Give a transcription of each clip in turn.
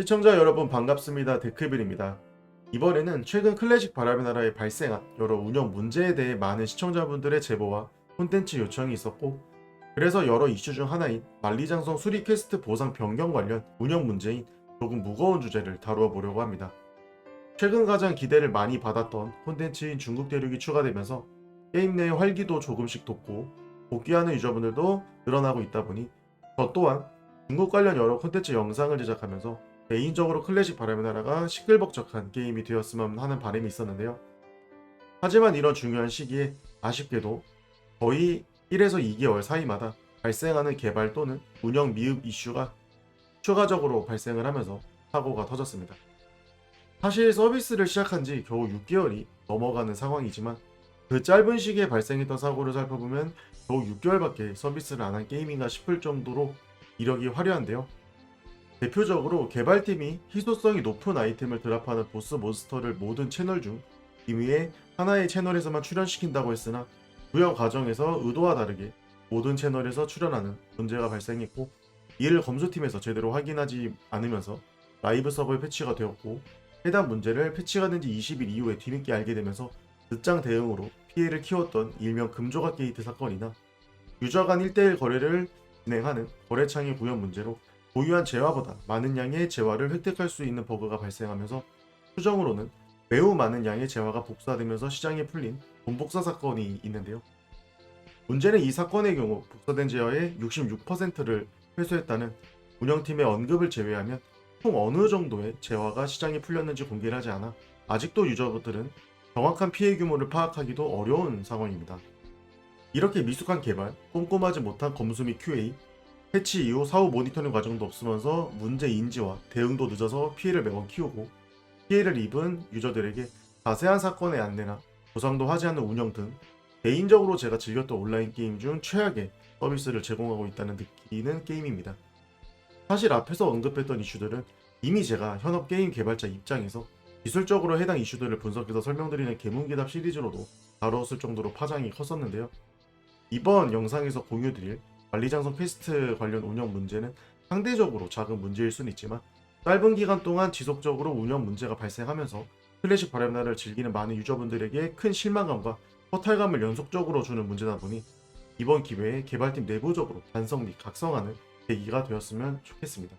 시청자 여러분 반갑습니다. 데크빌입니다. 이번에는 최근 클래식 바람의 나라에 발생한 여러 운영 문제에 대해 많은 시청자분들의 제보와 콘텐츠 요청이 있었고 그래서 여러 이슈 중 하나인 만리장성 수리 퀘스트 보상 변경 관련 운영 문제인 조금 무거운 주제를 다루어 보려고 합니다. 최근 가장 기대를 많이 받았던 콘텐츠인 중국 대륙이 추가되면서 게임 내 활기도 조금씩 돋고 복귀하는 유저분들도 늘어나고 있다 보니 저 또한 중국 관련 여러 콘텐츠 영상을 제작하면서 개인적으로 클래식 바람의 나라가 시끌벅적한 게임이 되었으면 하는 바람이 있었는데요. 하지만 이런 중요한 시기에 아쉽게도 거의 1에서 2개월 사이마다 발생하는 개발 또는 운영 미흡 이슈가 추가적으로 발생을 하면서 사고가 터졌습니다. 사실 서비스를 시작한 지 겨우 6개월이 넘어가는 상황이지만 그 짧은 시기에 발생했던 사고를 살펴보면 겨우 6개월밖에 서비스를 안 한 게임인가 싶을 정도로 이력이 화려한데요. 대표적으로 개발팀이 희소성이 높은 아이템을 드랍하는 보스 몬스터를 모든 채널 중 2위에 하나의 채널에서만 출연시킨다고 했으나 구현 과정에서 의도와 다르게 모든 채널에서 출연하는 문제가 발생했고 이를 검수팀에서 제대로 확인하지 않으면서 라이브 서버에 패치가 되었고 해당 문제를 패치가 된 지 20일 이후에 뒤늦게 알게 되면서 늦장 대응으로 피해를 키웠던 일명 금조각 게이트 사건이나 유저 간 1대1 거래를 진행하는 거래창의 구현 문제로 보유한 재화보다 많은 양의 재화를 획득할 수 있는 버그가 발생하면서 추정으로는 매우 많은 양의 재화가 복사되면서 시장에 풀린 돈복사 사건이 있는데요. 문제는 이 사건의 경우 복사된 재화의 66%를 회수했다는 운영팀의 언급을 제외하면 총 어느 정도의 재화가 시장에 풀렸는지 공개를 하지 않아 아직도 유저들은 정확한 피해 규모를 파악하기도 어려운 상황입니다. 이렇게 미숙한 개발, 꼼꼼하지 못한 검수 및 QA, 패치 이후 사후 모니터링 과정도 없으면서 문제 인지와 대응도 늦어서 피해를 매번 키우고 피해를 입은 유저들에게 자세한 사건의 안내나 보상도 하지 않는 운영 등 개인적으로 제가 즐겼던 온라인 게임 중 최악의 서비스를 제공하고 있다는 느끼는 게임입니다. 사실 앞에서 언급했던 이슈들은 이미 제가 현업 게임 개발자 입장에서 기술적으로 해당 이슈들을 분석해서 설명드리는 개문기답 시리즈로도 다루었을 정도로 파장이 컸었는데요. 이번 영상에서 공유드릴 만리장성 퀘스트 관련 운영 문제는 상대적으로 작은 문제일 수는 있지만 짧은 기간 동안 지속적으로 운영 문제가 발생하면서 클래식 바람나를 즐기는 많은 유저분들에게 큰 실망감과 허탈감을 연속적으로 주는 문제다 보니 이번 기회에 개발팀 내부적으로 반성 및 각성하는 계기가 되었으면 좋겠습니다.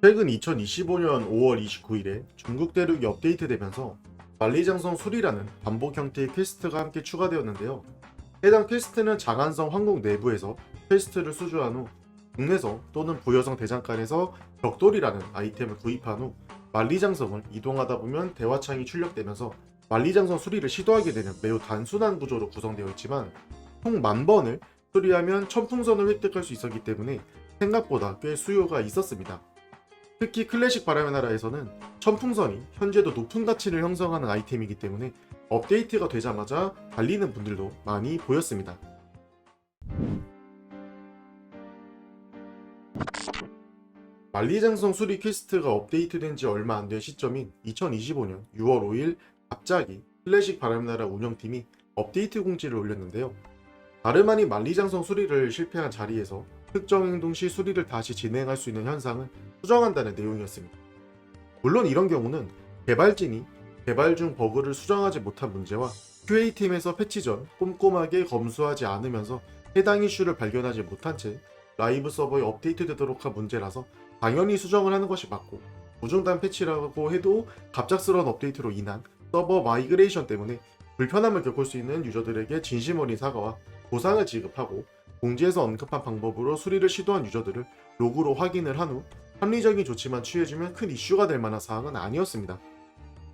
최근 2025년 5월 29일에 중국 대륙이 업데이트되면서 만리장성 수리라는 반복 형태의 퀘스트가 함께 추가되었는데요. 해당 퀘스트는 장안성 항공 내부에서 퀘스트를 수주한 후 국내성 또는 부여성 대장간에서 벽돌이라는 아이템을 구입한 후 만리장성을 이동하다 보면 대화창이 출력되면서 만리장성 수리를 시도하게 되는 매우 단순한 구조로 구성되어 있지만 총 만 번을 수리하면 천풍선을 획득할 수 있었기 때문에 생각보다 꽤 수요가 있었습니다. 특히 클래식 바람의 나라에서는 천풍선이 현재도 높은 가치를 형성하는 아이템이기 때문에 업데이트가 되자마자 달리는 분들도 많이 보였습니다. 만리장성 수리 퀘스트가 업데이트된 지 얼마 안 된 시점인 2025년 6월 5일 갑자기 클래식 바람의 나라 운영팀이 업데이트 공지를 올렸는데요. 다름 아닌 만리장성 수리를 실패한 자리에서 특정 행동 시 수리를 다시 진행할 수 있는 현상을 수정한다는 내용이었습니다. 물론 이런 경우는 개발진이 개발 중 버그를 수정하지 못한 문제와 QA팀에서 패치 전 꼼꼼하게 검수하지 않으면서 해당 이슈를 발견하지 못한 채 라이브 서버에 업데이트되도록 한 문제라서 당연히 수정을 하는 것이 맞고 무중단 패치라고 해도 갑작스러운 업데이트로 인한 서버 마이그레이션 때문에 불편함을 겪을 수 있는 유저들에게 진심 어린 사과와 보상을 지급하고 공지에서 언급한 방법으로 수리를 시도한 유저들을 로그로 확인을 한 후 합리적인 조치만 취해주면 큰 이슈가 될 만한 사항은 아니었습니다.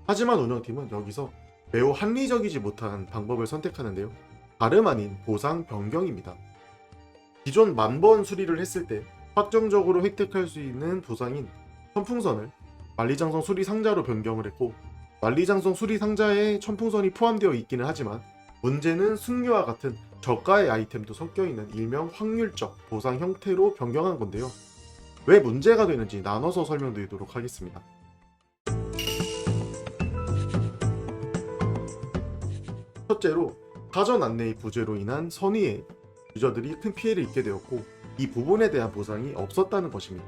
하지만 운영팀은 여기서 매우 합리적이지 못한 방법을 선택하는데요. 다름 아닌 보상 변경입니다. 기존 만 번 수리를 했을 때 확정적으로 획득할 수 있는 보상인 천풍선을 만리장성 수리 상자로 변경을 했고 만리장성 수리 상자에 천풍선이 포함되어 있기는 하지만 문제는 승류와 같은 저가의 아이템도 섞여 있는 일명 확률적 보상 형태로 변경한 건데요. 왜 문제가 되는지 나눠서 설명드리도록 하겠습니다. 첫째로 사전 안내의 부재로 인한 선의의 유저들이 큰 피해를 입게 되었고 이 부분에 대한 보상이 없었다는 것입니다.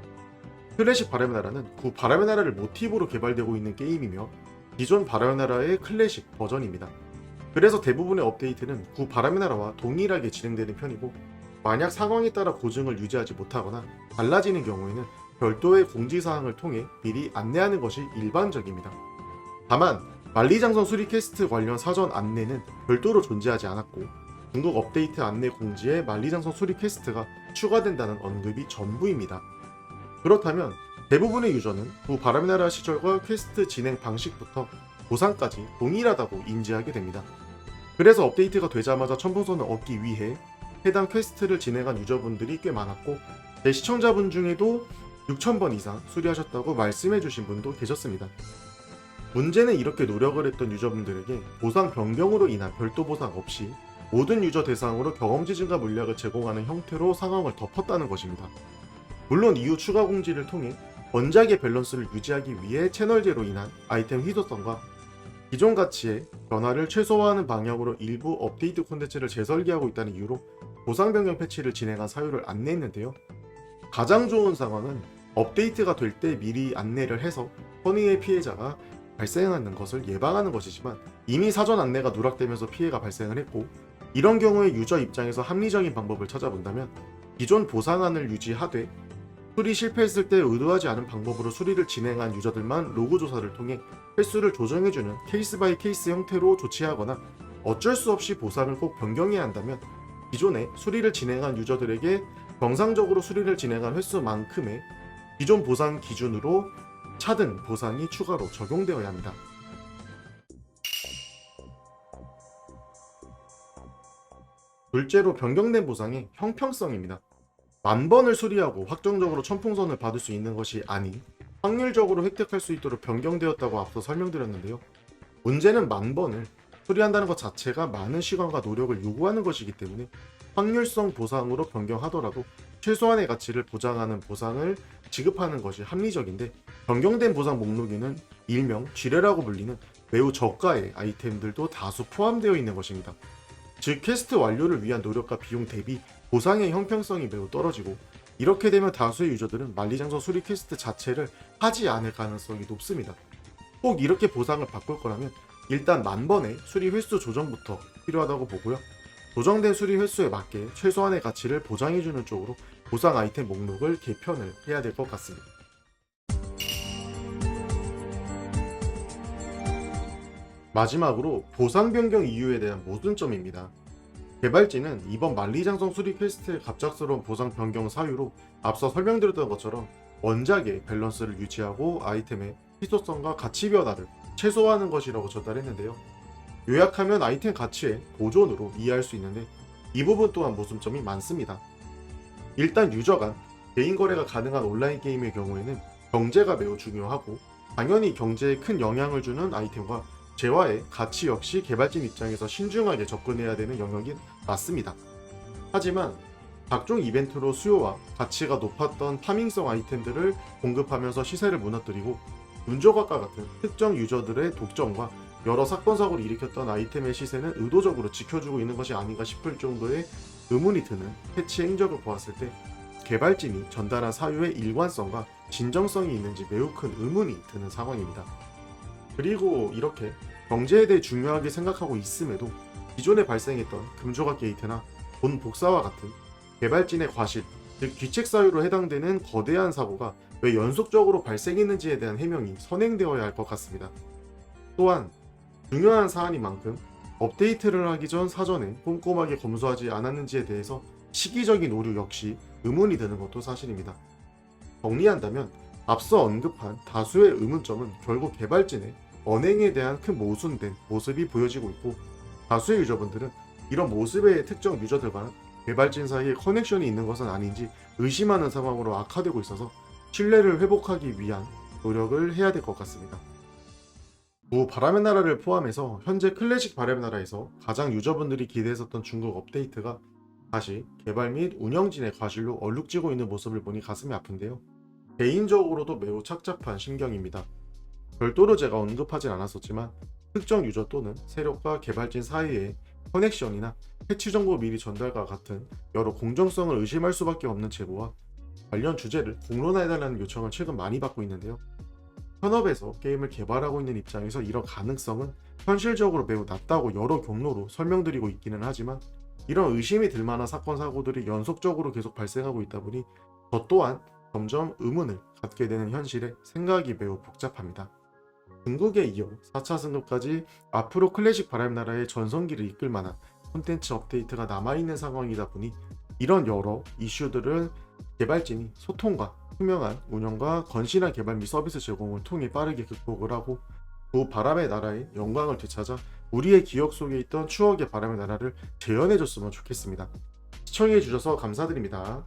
클래식 바람의 나라는 구 바람의 나라를 모티브로 개발되고 있는 게임이며 기존 바람의 나라의 클래식 버전입니다. 그래서 대부분의 업데이트는 구 바람의 나라와 동일하게 진행되는 편이고 만약 상황에 따라 고증을 유지하지 못하거나 달라지는 경우에는 별도의 공지사항을 통해 미리 안내하는 것이 일반적입니다. 다만 만리장성 수리 퀘스트 관련 사전 안내는 별도로 존재하지 않았고 중국 업데이트 안내 공지에 만리장성 수리 퀘스트가 추가된다는 언급이 전부입니다. 그렇다면 대부분의 유저는 구 바람의 나라 시절과 퀘스트 진행 방식부터 보상까지 동일하다고 인지하게 됩니다. 그래서 업데이트가 되자마자 첨부선을 얻기 위해 해당 퀘스트를 진행한 유저분들이 꽤 많았고 제 시청자분 중에도 6,000번 이상 수리하셨다고 말씀해주신 분도 계셨습니다. 문제는 이렇게 노력을 했던 유저분들에게 보상 변경으로 인한 별도 보상 없이 모든 유저 대상으로 경험치 증가 물약을 제공하는 형태로 상황을 덮었다는 것입니다. 물론 이후 추가 공지를 통해 원작의 밸런스를 유지하기 위해 채널제로 인한 아이템 희소성과 기존 가치의 변화를 최소화하는 방향으로 일부 업데이트 콘텐츠를 재설계하고 있다는 이유로 보상 변경 패치를 진행한 사유를 안내했는데요. 가장 좋은 상황은 업데이트가 될 때 미리 안내를 해서 허니의 피해자가 발생하는 것을 예방하는 것이지만 이미 사전 안내가 누락되면서 피해가 발생을 했고 이런 경우에 유저 입장에서 합리적인 방법을 찾아본다면 기존 보상안을 유지하되 수리 실패했을 때 의도하지 않은 방법으로 수리를 진행한 유저들만 로그 조사를 통해 횟수를 조정해주는 케이스 바이 케이스 형태로 조치하거나 어쩔 수 없이 보상을 꼭 변경해야 한다면 기존에 수리를 진행한 유저들에게 정상적으로 수리를 진행한 횟수만큼의 기존 보상 기준으로 차등 보상이 추가로 적용되어야 합니다. 둘째로 변경된 보상의 형평성입니다. 만 번을 수리하고 확정적으로 천풍선을 받을 수 있는 것이 아닌 확률적으로 획득할 수 있도록 변경되었다고 앞서 설명드렸는데요. 문제는 만 번을 수리한다는 것 자체가 많은 시간과 노력을 요구하는 것이기 때문에 확률성 보상으로 변경하더라도 최소한의 가치를 보장하는 보상을 지급하는 것이 합리적인데 변경된 보상 목록에는 일명 쥐레라고 불리는 매우 저가의 아이템들도 다수 포함되어 있는 것입니다. 즉 퀘스트 완료를 위한 노력과 비용 대비 보상의 형평성이 매우 떨어지고 이렇게 되면 다수의 유저들은 만리장성 수리 퀘스트 자체를 하지 않을 가능성이 높습니다. 꼭 이렇게 보상을 바꿀 거라면 일단 만 번의 수리 횟수 조정부터 필요하다고 보고요. 조정된 수리 횟수에 맞게 최소한의 가치를 보장해주는 쪽으로 보상 아이템 목록을 개편을 해야 될 것 같습니다. 마지막으로 보상 변경 이유에 대한 모순점입니다. 개발진은 이번 만리장성 수리 퀘스트의 갑작스러운 보상 변경 사유로 앞서 설명드렸던 것처럼 원작의 밸런스를 유지하고 아이템의 희소성과 가치 변화를 최소화하는 것이라고 전달했는데요. 요약하면 아이템 가치의 보존으로 이해할 수 있는데 이 부분 또한 모순점이 많습니다. 일단 유저 간 개인 거래가 가능한 온라인 게임의 경우에는 경제가 매우 중요하고 당연히 경제에 큰 영향을 주는 아이템과 재화의 가치 역시 개발진 입장에서 신중하게 접근해야 되는 영역인 맞습니다. 하지만 각종 이벤트로 수요와 가치가 높았던 파밍성 아이템들을 공급하면서 시세를 무너뜨리고 운조각과 같은 특정 유저들의 독점과 여러 사건 사고를 일으켰던 아이템의 시세는 의도적으로 지켜주고 있는 것이 아닌가 싶을 정도의 의문이 드는 패치 행적을 보았을 때 개발진이 전달한 사유의 일관성과 진정성이 있는지 매우 큰 의문이 드는 상황입니다. 그리고 이렇게 경제에 대해 중요하게 생각하고 있음에도 기존에 발생했던 금조각 게이트나 본 복사와 같은 개발진의 과실, 즉 귀책 사유로 해당되는 거대한 사고가 왜 연속적으로 발생했는지에 대한 해명이 선행되어야 할 것 같습니다. 또한 중요한 사안인 만큼 업데이트를 하기 전 사전에 꼼꼼하게 검수하지 않았는지에 대해서 시기적인 오류 역시 의문이 드는 것도 사실입니다. 정리한다면 앞서 언급한 다수의 의문점은 결국 개발진의 언행에 대한 큰 모순된 모습이 보여지고 있고 다수의 유저분들은 이런 모습의 특정 유저들과 개발진 사이에 커넥션이 있는 것은 아닌지 의심하는 상황으로 악화되고 있어서 신뢰를 회복하기 위한 노력을 해야 될 것 같습니다. 무 바람의 나라를 포함해서 현재 클래식 바람의 나라에서 가장 유저분들이 기대했었던 중국 업데이트가 다시 개발 및 운영진의 과실로 얼룩지고 있는 모습을 보니 가슴이 아픈데요. 개인적으로도 매우 착잡한 심경입니다. 별도로 제가 언급하진 않았었지만 특정 유저 또는 세력과 개발진 사이에 커넥션이나 패치 정보 미리 전달과 같은 여러 공정성을 의심할 수밖에 없는 제보와 관련 주제를 공론화해달라는 요청을 최근 많이 받고 있는데요. 현업에서 게임을 개발하고 있는 입장에서 이런 가능성은 현실적으로 매우 낮다고 여러 경로로 설명드리고 있기는 하지만 이런 의심이 들 만한 사건 사고들이 연속적으로 계속 발생하고 있다 보니 저 또한 점점 의문을 갖게 되는 현실에 생각이 매우 복잡합니다. 중국에 이어 4차 승급까지 앞으로 클래식 바람나라의 전성기를 이끌 만한 콘텐츠 업데이트가 남아있는 상황이다 보니 이런 여러 이슈들을 개발진이 소통과 투명한 운영과 건실한 개발 및 서비스 제공을 통해 빠르게 극복을 하고 그 바람의 나라의 영광을 되찾아 우리의 기억 속에 있던 추억의 바람의 나라를 재현해 줬으면 좋겠습니다. 시청해 주셔서 감사드립니다.